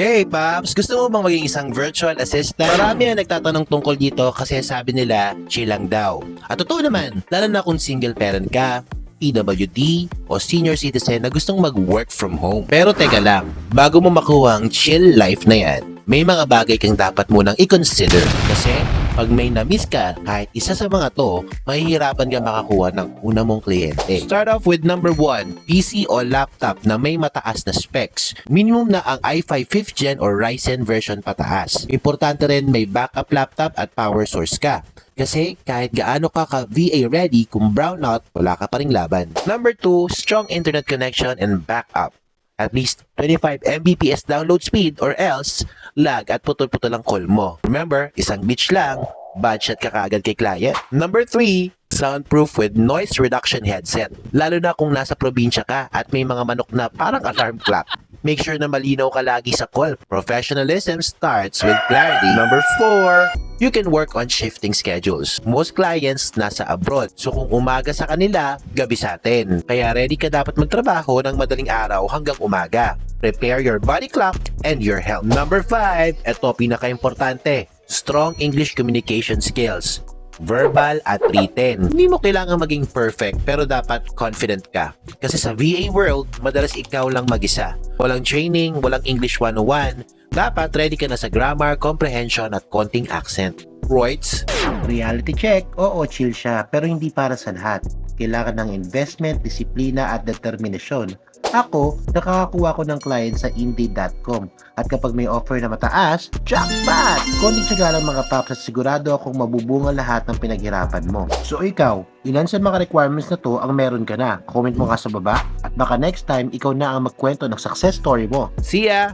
Hey Paps, gusto mo bang maging isang virtual assistant? Marami ang nagtatanong tungkol dito kasi sabi nila, chill lang daw. At totoo naman, lalo na kung single parent ka, PWD, o senior citizen na gustong mag-work from home. Pero teka lang, bago mo makuha ang chill life na yan, may mga bagay kang dapat munang i-consider. Kasi pag may na-miss ka, kahit isa sa mga to, mahihirapan ka makakuha ng una mong kliyente. Start off with number 1, PC o laptop na may mataas na specs. Minimum na ang i5 5th gen or Ryzen version pataas. Importante rin may backup laptop at power source ka. Kasi kahit gaano ka ka VA ready, kung brownout, wala ka pa ring laban. Number 2, strong internet connection and backup at least 25 Mbps download speed or else lag at putol-putol ang call mo. Remember, isang beach lang, budget ka kaagad kay client. Number 3, soundproof with noise reduction headset. Lalo na kung nasa probinsya ka at may mga manok na parang alarm clock. Make sure na malinaw ka lagi sa call. Professionalism starts with clarity. Number 4, you can work on shifting schedules. Most clients nasa abroad. So kung umaga sa kanila, gabi sa atin. Kaya ready ka dapat magtrabaho ng madaling araw hanggang umaga. Prepare your body clock and your health. Number 5, ito pinaka-importante. Strong English communication skills verbal at written. Hindi mo kailangan maging perfect pero dapat confident ka. Kasi sa VA world, madalas ikaw lang mag-isa. Walang training, walang English 101. Dapat ready ka na sa grammar, comprehension at konting accent. Roids, Reality check, oo, chill siya, pero hindi para sa lahat. Kailangan ng investment, disiplina at determinasyon. Ako, nakakakuha ko ng client sa Indeed.com at kapag may offer na mataas, jackpot! Konting tsaga lang mga paps at sigurado akong mabubunga lahat ng pinaghirapan mo. So ikaw, ilan sa mga requirements na to ang meron ka na? Comment mo nga sa baba at baka next time ikaw na ang magkwento ng success story mo. see ya!